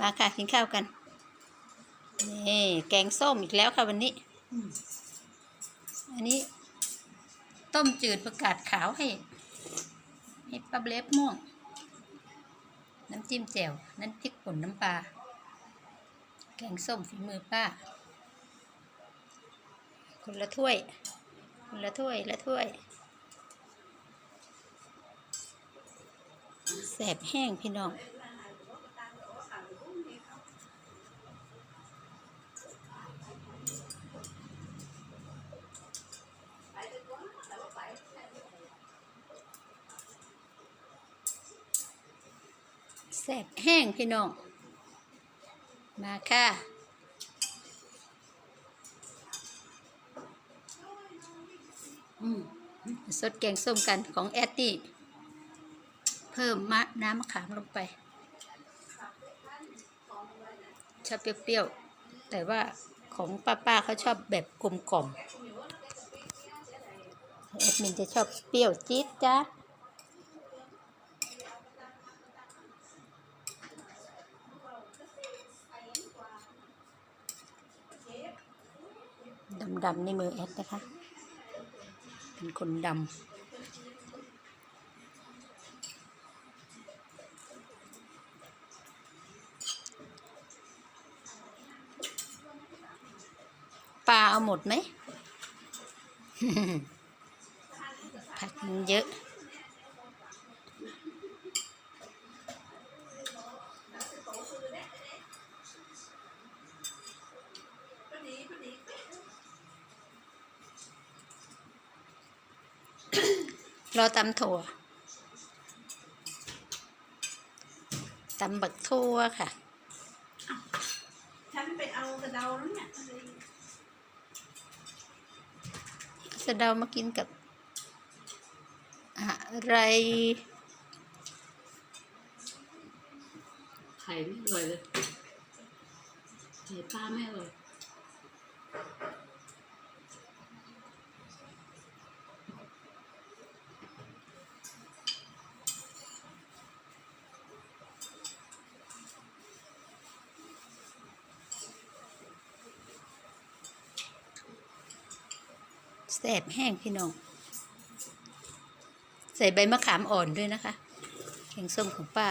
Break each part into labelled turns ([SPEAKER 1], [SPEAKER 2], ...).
[SPEAKER 1] มาค่ะกินข้าวกัน นี่แกงส้มอีกแล้วค่ะวันนี้ อันนี้ ต้มจืดประกาศขาวให้ให้ปลาเบลฟม่วง น้ำจิ้มแจ่วน้ำพริกป่นน้ำปลา แกงส้มฝีมือป้า คนละถ้วย คนละถ้วยละถ้วยแสบแห้งพี่น้อง แสบแห้งพี่น้อง มาค่ะอืมสดแกงส้มกันของแอดดี้เพิ่มมะน้ำมะขามลงไปชอบเปรี้ยวๆ แต่ว่าของป้าๆเขาชอบแบบกลมกล่อมแอดมินจะชอบเปรี้ยวจี๊ดจ้า ดำในมือแอดนะคะ เป็นคนดำปลาเอาหมดไหม รอตำถั่วตำบักทั่วค่ะ
[SPEAKER 2] ฉันไปเอากระเดาแล้วเนี่ย
[SPEAKER 1] สะเดามากินกับอะไร
[SPEAKER 2] ไข่ไม่อร่อยเลยไข่ปลาไม่อร่อย
[SPEAKER 1] แสบแห้งพี่น้อง ใส่ใบมะขามอ่อนด้วยนะคะแกงส้มของป้า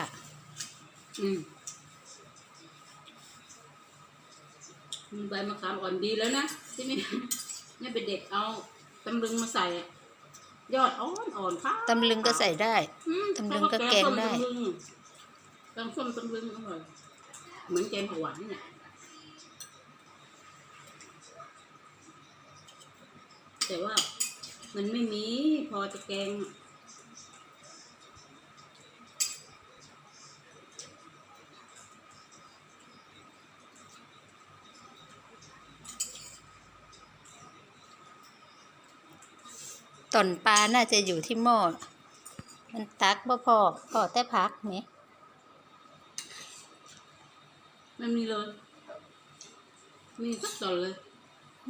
[SPEAKER 2] อืมมีใบมะขามอ่อนดีแล้วนะที่ไม่ไม่เป็นเด็กเอาตำลึงมาใส่อะยอดอ่อนอ่อนค่ะ
[SPEAKER 1] ตำลึงก็ใส่ได้
[SPEAKER 2] อืม
[SPEAKER 1] ตำลึงก็แกงได้
[SPEAKER 2] แกงส้มตำลึงอร่อยเหมือนแกงผักหวานเนี่ย แต่ว่ามันไม่มีพอจะแกง
[SPEAKER 1] ตอนปลาน่าจะอยู่ที่หม้อ มันตักบ่พอพอแต่พักนี่
[SPEAKER 2] ไม่มีเลย มีสักตอนเลย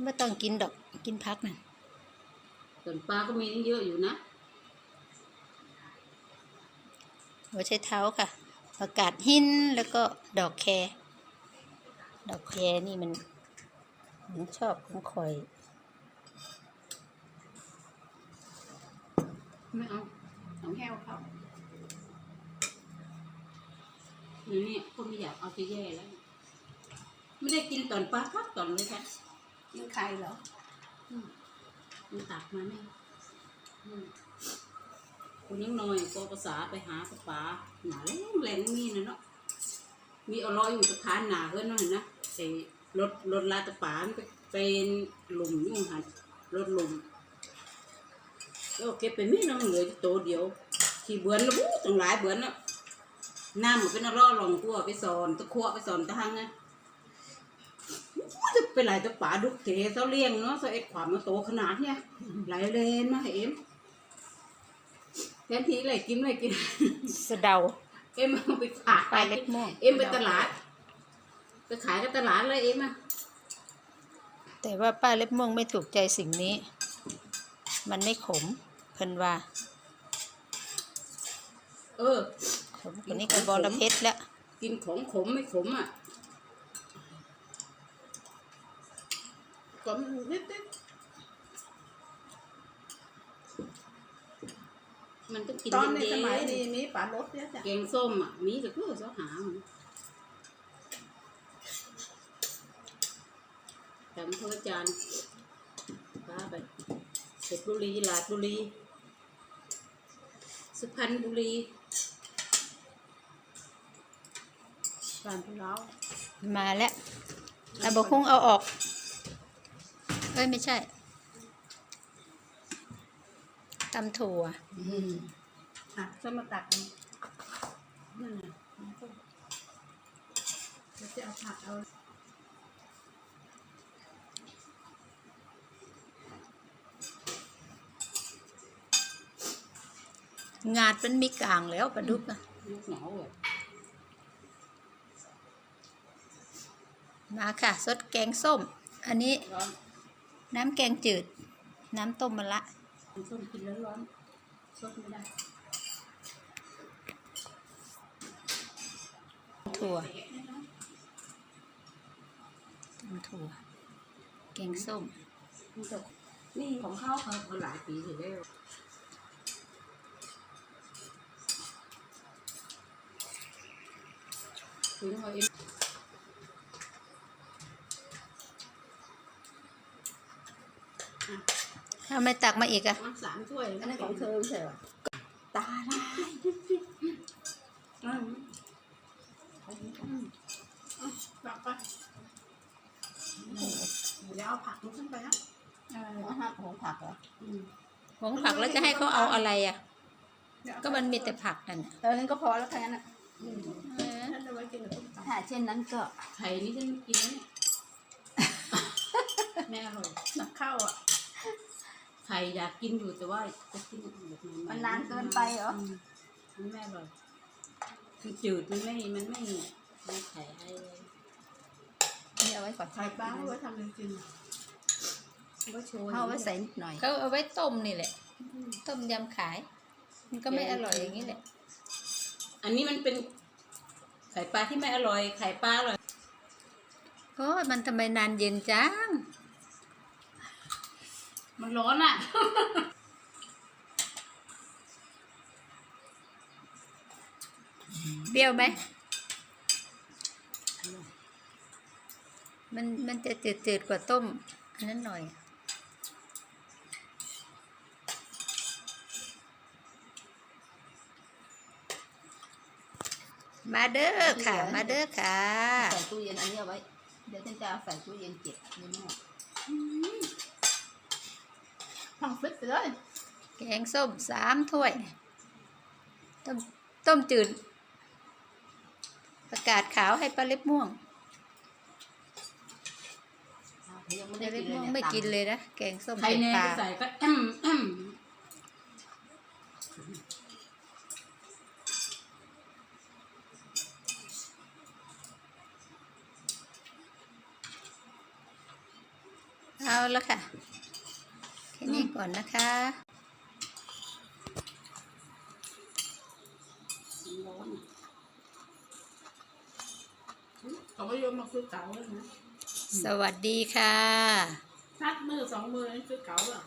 [SPEAKER 1] ไม่ต้องกินดอก กินพักนั่น
[SPEAKER 2] ตอนปลาก็มีเยอะอยู่นะ
[SPEAKER 1] หัวใช้เท้าค่ะประกาศหินแล้วก็ดอกแครดอกแครนี่มันมันชอบของคอย
[SPEAKER 2] ไม่เอาของแห้วเขานี่นี่ก็ไม่อยากเอาจะแย่แล้ว ไม่ได้กินตอนปลาพักตอนเลยค่ะ
[SPEAKER 1] กินไข่เหรอ
[SPEAKER 2] มันตักมาแม่อืมคนยังน้อยก็ภาษาไปหาปลาปลาหนาแรงแรงมีนะเนาะมีเอาล้อยอยู่ตะพานหนาเพื่อนนั่นนะไอ้รถรถลาตะปานไปเป็นหลุมยุ่งหันรถหลุมแล้วเก็บไปไม่น้องเหลืออยโตเดียว ที่เบือนแล้วอู้ตั้งหลายเบือนแล้วน้ำมันเป็นร่อลองตัวไปสอนตะคั่วไปสอนตะหังไง อู้จะไปไหลตะป่าดุกเทเสาเลี้ยงเนาะเสาเอ็ดขวามมาโตขนาดเนี้ยไหลเลนมาให้เอ็มแทนทีไหลกินไหลกิน
[SPEAKER 1] สะเดา
[SPEAKER 2] เอ็มเอาไปขาย
[SPEAKER 1] ปลาเล็กม่วง
[SPEAKER 2] เอ็มไปตลาดไปขายกับตลาดเลยเอ็มอะ
[SPEAKER 1] แต่ว่าป้าเล็บม่วงไม่ถูกใจสิ่งนี้ มันไม่ขมเพิ่นว่า
[SPEAKER 2] เออ
[SPEAKER 1] ขมกว่านี้ก็บอระเพ็ดแล้ว
[SPEAKER 2] กิกินของขมไม่ขมอะ
[SPEAKER 3] ก็นิดนิด
[SPEAKER 2] มันต้องกิน
[SPEAKER 3] ตอนใน
[SPEAKER 2] เย็
[SPEAKER 3] สมัย
[SPEAKER 2] น
[SPEAKER 3] นี้มีป่ารถเนี่ยจ้ะ
[SPEAKER 2] ๆแกงส้มอะมีแต่คือเขาหามันทำข้าวจานป้าไปเพชรบุรีลาดบุรี สุพรรณบุรี
[SPEAKER 3] การพะเรา
[SPEAKER 1] มาแล้วแต่บกคุ้งเอาออก เอ้ยไม่ใช่ตำถั่ว
[SPEAKER 3] อะจะมาตักเอานั่นน่ะมันก็เดี๋ยวจะเอาผักเอา
[SPEAKER 1] งาดมันมีกลางแล้วปลาดุกนะ
[SPEAKER 2] ลูกเหนาอะ
[SPEAKER 1] มาค่ะสดแกงส้ม อันนี้
[SPEAKER 2] ร้อน
[SPEAKER 1] น้ำแกงจืด น้ำต้มมะละ
[SPEAKER 2] แกงส้มกินแล้วร้อนสดไม่ได้
[SPEAKER 1] ถั่วตำถั่ว แกงส้ม
[SPEAKER 2] มันจะนี่ของเขาเขาเขาหลายปีอยู่แล้วถึงเขาเอง
[SPEAKER 1] ทำไมตักมาอีกอะ
[SPEAKER 2] มาสามถ้วย
[SPEAKER 3] อันนี้ของเธอไม่ใช่เหรอตาลาย
[SPEAKER 2] อืม
[SPEAKER 3] ตักไปเดี๋ยวเอาผักมันขึ้นไปนะเออเอาหักของผักเหรอ
[SPEAKER 2] อืม
[SPEAKER 1] ของผักแล้วจะให้เขาเอาอะไรอะ
[SPEAKER 3] เดี๋ยวเอา
[SPEAKER 1] ก็มันมีแต่ผักนั่นน่ะ
[SPEAKER 3] เออนั่นก็พอแล้วแค่นั้นน่ะ
[SPEAKER 2] อืม
[SPEAKER 1] เออ
[SPEAKER 3] ท่านเอาไว้กินกับต้มตำ
[SPEAKER 4] ถ้าเช่นนั้นก็
[SPEAKER 2] ไข่นี่ฉันกินแล้วเนี่ยแม่อร่อย
[SPEAKER 3] นักข้าวอะ
[SPEAKER 2] ไข่อยากกินอยู่แต่ว่าจะกินแบบไหน
[SPEAKER 4] มันนานเกินไปเหรอ
[SPEAKER 2] มมันไม่อร่อยมันจืดมันไม่มันไม่ไม่ไข่อะไรเลย
[SPEAKER 1] นี่เอาไว้ก่อน
[SPEAKER 3] ไข่ปลาเอาไว้ทำเป็นกิน
[SPEAKER 2] ก็โชว์
[SPEAKER 4] เข้าไว้ใส่นิดหน่อย
[SPEAKER 1] เขาเอาไว้ต้มนี่แหละ ต้มยำขาย มันก็ไม่อร่อยอย่างนี้แหละ
[SPEAKER 2] อันนี้มันเป็น ไข่ปลาที่ไม่อร่อยไข่ปลาอร่อย
[SPEAKER 1] โอ้ยมันทำไมนานเย็นจัง
[SPEAKER 2] มันร้อนอะ
[SPEAKER 1] เปรี้ยวไหม มันมันจะจืดๆกว่าต้ม อันนั้นหน่อย มาเด้อค่ะ มาเด้อค่ะ
[SPEAKER 4] ใส่ตู้เย็นอันนี้เอาไว้ เดี๋ยวฉันจะเอาใส่ตู้เย็นเก็บในหม้อ
[SPEAKER 3] ทั้งฟิตไป เลย
[SPEAKER 1] แกงส้มสามถ้วย ต้มต้มจืดประกาศขาวให้ปลาเล็บม่วง
[SPEAKER 4] ยัง
[SPEAKER 1] ป
[SPEAKER 4] ไม่
[SPEAKER 1] ลา
[SPEAKER 4] ได้
[SPEAKER 1] เล็บ
[SPEAKER 4] กินเลย
[SPEAKER 1] ม่วง
[SPEAKER 4] เนี่ย
[SPEAKER 1] ไม่กิน
[SPEAKER 4] ตำ
[SPEAKER 1] เลยนะ แกงส้ม
[SPEAKER 2] ไข่แน่
[SPEAKER 1] ปลา
[SPEAKER 2] ก็ใส่ก็แอมแอม
[SPEAKER 1] เอาละค่ะ แค่นี้ก่อนนะคะ
[SPEAKER 2] ร้อนอะ
[SPEAKER 3] เขาไม่ยอมมาคือเก๋าเลยนะ
[SPEAKER 1] สวัสดีค่ะ
[SPEAKER 3] ทัดมือสองมือนี่คือเก๋าอะ